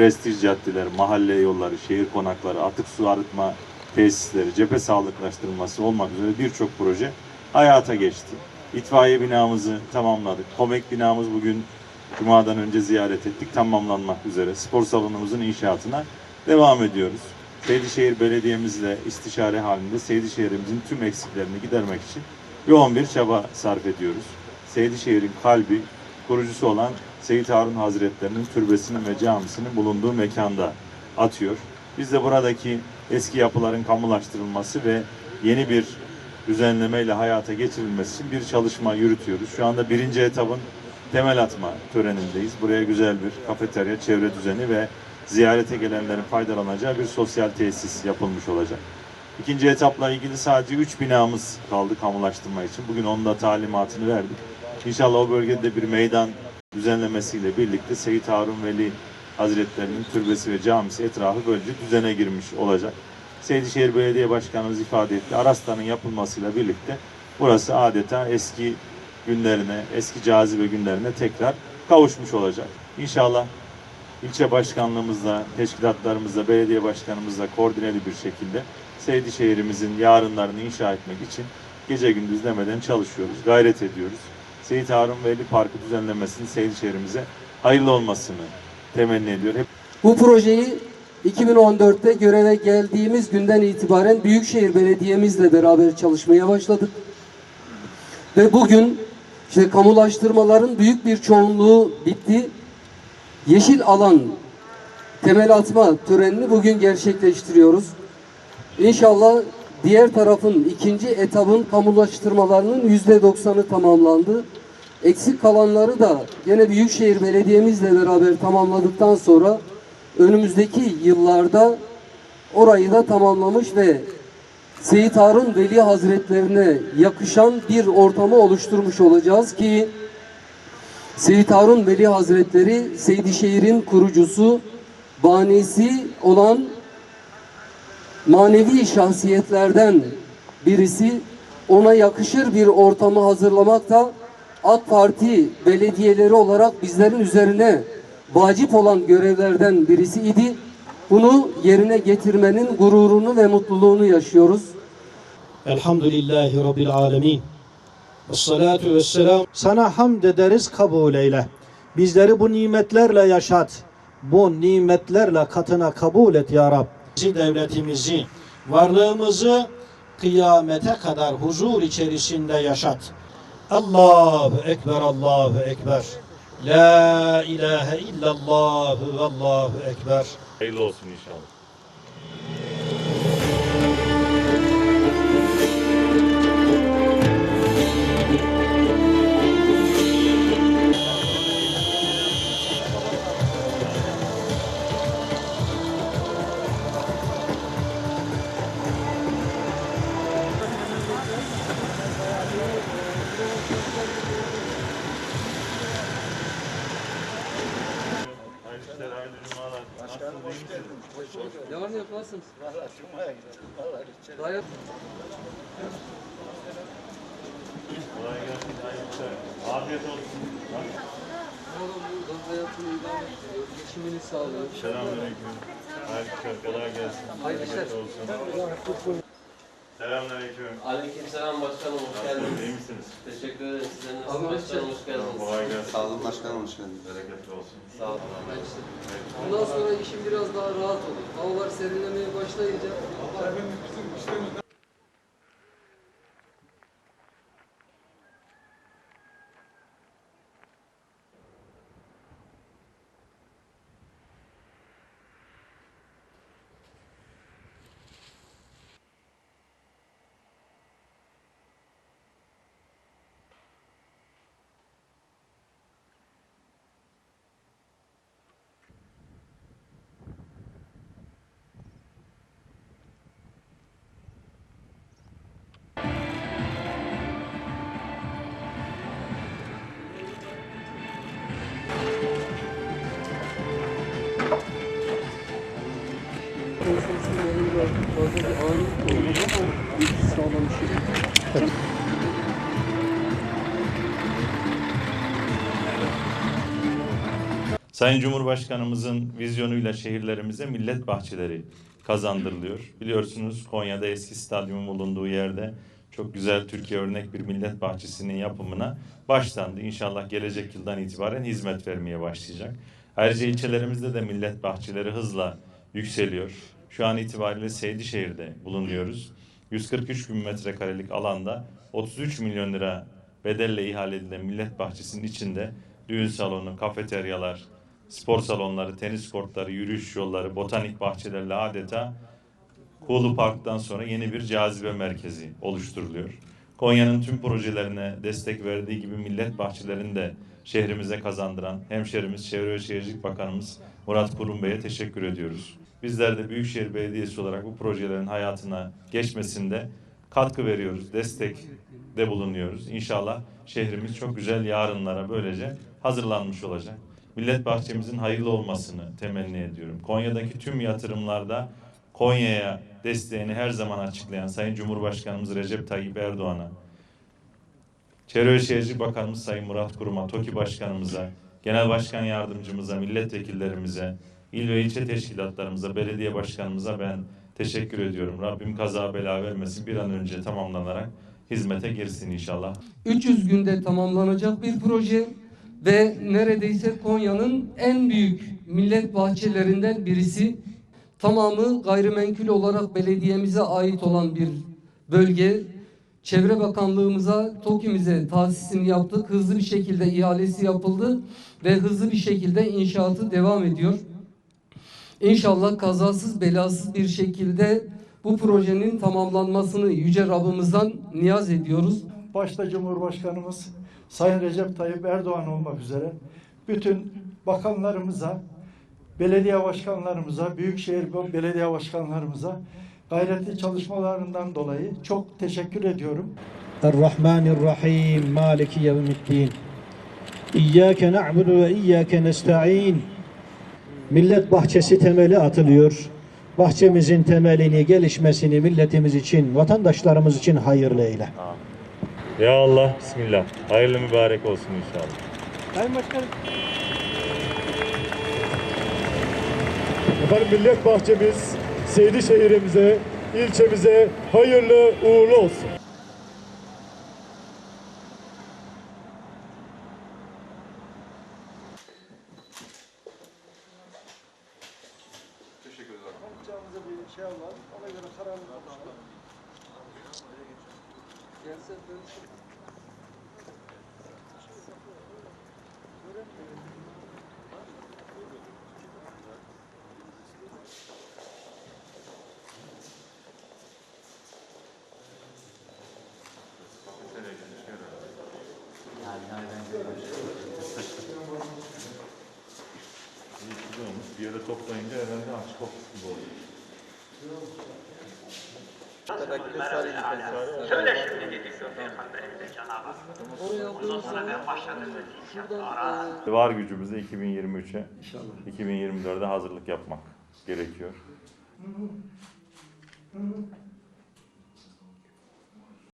prestij caddeler, mahalle yolları, şehir konakları, atık su arıtma tesisleri, cephe sağlıklaştırılması olmak üzere birçok proje hayata geçti. İtfaiye binamızı tamamladık. Komek binamız bugün Cuma'dan önce ziyaret ettik. Tamamlanmak üzere. Spor salonumuzun inşaatına devam ediyoruz. Seydişehir Belediye'mizle istişare halinde Seydişehir'imizin tüm eksiklerini gidermek için yoğun bir çaba sarf ediyoruz. Seydişehir'in kalbi, kurucusu olan Seyit Harun Hazretlerinin türbesinin ve camisinin bulunduğu mekanda atıyor. Biz de buradaki eski yapıların kamulaştırılması ve yeni bir düzenlemeyle hayata geçirilmesi için bir çalışma yürütüyoruz. Şu anda birinci etabın temel atma törenindeyiz. Buraya güzel bir kafeterya, çevre düzeni ve ziyarete gelenlerin faydalanacağı bir sosyal tesis yapılmış olacak. İkinci etapla ilgili sadece 3 binamız kaldı kamulaştırma için. Bugün onun da talimatını verdik. İnşallah o bölgede bir meydan düzenlemesiyle birlikte Seyit Harun Veli Hazretlerinin türbesi ve camisi etrafı böylece düzene girmiş olacak. Seydişehir Belediye Başkanımız ifade etti. Aras'tanın yapılmasıyla birlikte burası adeta eski günlerine, eski cazibe günlerine tekrar kavuşmuş olacak. İnşallah ilçe başkanlığımızla, teşkilatlarımızla, belediye başkanımızla koordineli bir şekilde Seydişehir'imizin yarınlarını inşa etmek için gece gündüz demeden çalışıyoruz, gayret ediyoruz. Seyit Harun Veli Parkı düzenlemesinin Seydişehir'imize hayırlı olmasını temenni ediyor. Hep Bu projeyi 2014'te göreve geldiğimiz günden itibaren Büyükşehir Belediye'mizle beraber çalışmaya başladık. Ve bugün işte kamulaştırmaların büyük bir çoğunluğu bitti. Yeşil alan temel atma törenini bugün gerçekleştiriyoruz. İnşallah diğer tarafın ikinci etabın kamulaştırmalarının yüzde doksanı tamamlandı. Eksik kalanları da gene Büyükşehir Belediye'mizle beraber tamamladıktan sonra önümüzdeki yıllarda orayı da tamamlamış ve Seyit Harun Veli Hazretlerine yakışan bir ortamı oluşturmuş olacağız ki Seyit Harun Veli Hazretleri Seydişehir'in kurucusu, banisi olan manevi şahsiyetlerden birisi. Ona yakışır bir ortamı hazırlamak da AK Parti belediyeleri olarak bizlerin üzerine vacip olan görevlerden birisi idi. Bunu yerine getirmenin gururunu ve mutluluğunu yaşıyoruz. Elhamdülillahi Rabbil alemin. Esselatu vesselam. Sana hamd ederiz kabul eyle. Bizleri bu nimetlerle yaşat. Bu nimetlerle katına kabul et ya Rab. Bizi devletimizi, varlığımızı kıyamete kadar huzur içerisinde yaşat. Allahu Ekber, Allahu Ekber. La ilahe illallah Allahu Ekber. hayırlı olsun inşallah. Cumalar. Nasılsınız, iyi misiniz? Yarın yaparsınız. Dayak. Kolay gelsin. Afiyet olsun. Oğlum buradan hayatını idame ediyor, geçimini sağlıyor. Selamünaleyküm. Hayırlı işler, kolay gelsin. Hayırlı işler. Olsun. Selamünaleyküm. Aleykümselam başkanım hoş geldiniz. İyi misiniz? Teşekkür ederiz. Sizden Abi, nasılsınız başkanım hoş geldiniz. Kolay gelsin. Sağ olun başkanım hoş geldiniz. Bereketli olsun. Sağ olun. Bundan sonra işim biraz daha rahat olur. Havalar serinlemeye başlayınca konuşmasının Sayın Cumhurbaşkanımızın vizyonuyla şehirlerimize millet bahçeleri kazandırılıyor. Biliyorsunuz Konya'da eski stadyumun bulunduğu yerde çok güzel Türkiye örnek bir millet bahçesinin yapımına başlandı. İnşallah gelecek yıldan itibaren hizmet vermeye başlayacak. Ayrıca ilçelerimizde de millet bahçeleri hızla yükseliyor. Şu an itibariyle Seydişehir'de bulunuyoruz. 143 bin metrekarelik alanda 33 milyon lira bedelle ihale edilen millet bahçesinin içinde düğün salonu, kafeteryalar, spor salonları, tenis kortları, yürüyüş yolları, botanik bahçelerle adeta Kuğulu Park'tan sonra yeni bir cazibe merkezi oluşturuluyor. Konya'nın tüm projelerine destek verdiği gibi millet bahçelerini de şehrimize kazandıran hemşerimiz Çevre ve Şehircilik Bakanımız Murat Kurum Bey'e teşekkür ediyoruz. Bizler de Büyükşehir Belediyesi olarak bu projelerin hayatına geçmesinde katkı veriyoruz, destek de bulunuyoruz. İnşallah şehrimiz çok güzel yarınlara böylece hazırlanmış olacak. Millet bahçemizin hayırlı olmasını temenni ediyorum. Konya'daki tüm yatırımlarda Konya'ya desteğini her zaman açıklayan Sayın Cumhurbaşkanımız Recep Tayyip Erdoğan'a, Çevre ve Şehircilik Bakanımız Sayın Murat Kurum'a, TOKİ Başkanımıza, Genel Başkan Yardımcımıza, milletvekillerimize, il ve ilçe teşkilatlarımıza, belediye başkanımıza ben teşekkür ediyorum. Rabbim kaza bela vermesin bir an önce tamamlanarak hizmete girsin inşallah. 300 günde tamamlanacak bir proje ve neredeyse Konya'nın en büyük millet bahçelerinden birisi. Tamamı gayrimenkul olarak belediyemize ait olan bir bölge. Çevre Bakanlığımıza, TOKİ'mize tahsisini yaptık. Hızlı bir şekilde ihalesi yapıldı ve hızlı bir şekilde inşaatı devam ediyor. İnşallah kazasız belasız bir şekilde bu projenin tamamlanmasını Yüce Rabbimizden niyaz ediyoruz. başta Cumhurbaşkanımız Sayın Recep Tayyip Erdoğan olmak üzere bütün bakanlarımıza, belediye başkanlarımıza, büyükşehir belediye başkanlarımıza gayretli çalışmalarından dolayı çok teşekkür ediyorum. Errahmanirrahim. Maliki yevmiddin. İyyâke na'budu ve iyyâke nesta'in. Millet bahçesi temeli atılıyor. Bahçemizin temelini, gelişmesini milletimiz için, vatandaşlarımız için hayırlı eyle. Ya Allah, Bismillah. Hayırlı mübarek olsun inşallah. Sayın Başkanım. Efendim millet bahçemiz Seydi şehrimize, ilçemize hayırlı uğurlu olsun. Şey var. Ona göre kararlı konuşalım. Bir yere toplayınca herhalde aşk kokusu oluyor. Söyle şimdi dedi Peygamber Efendimiz Cenab-ı Hak. Bundan sonra ben başladım dedi. Ara. Var gücümüzde 2023'e, 2024'e hazırlık yapmak gerekiyor.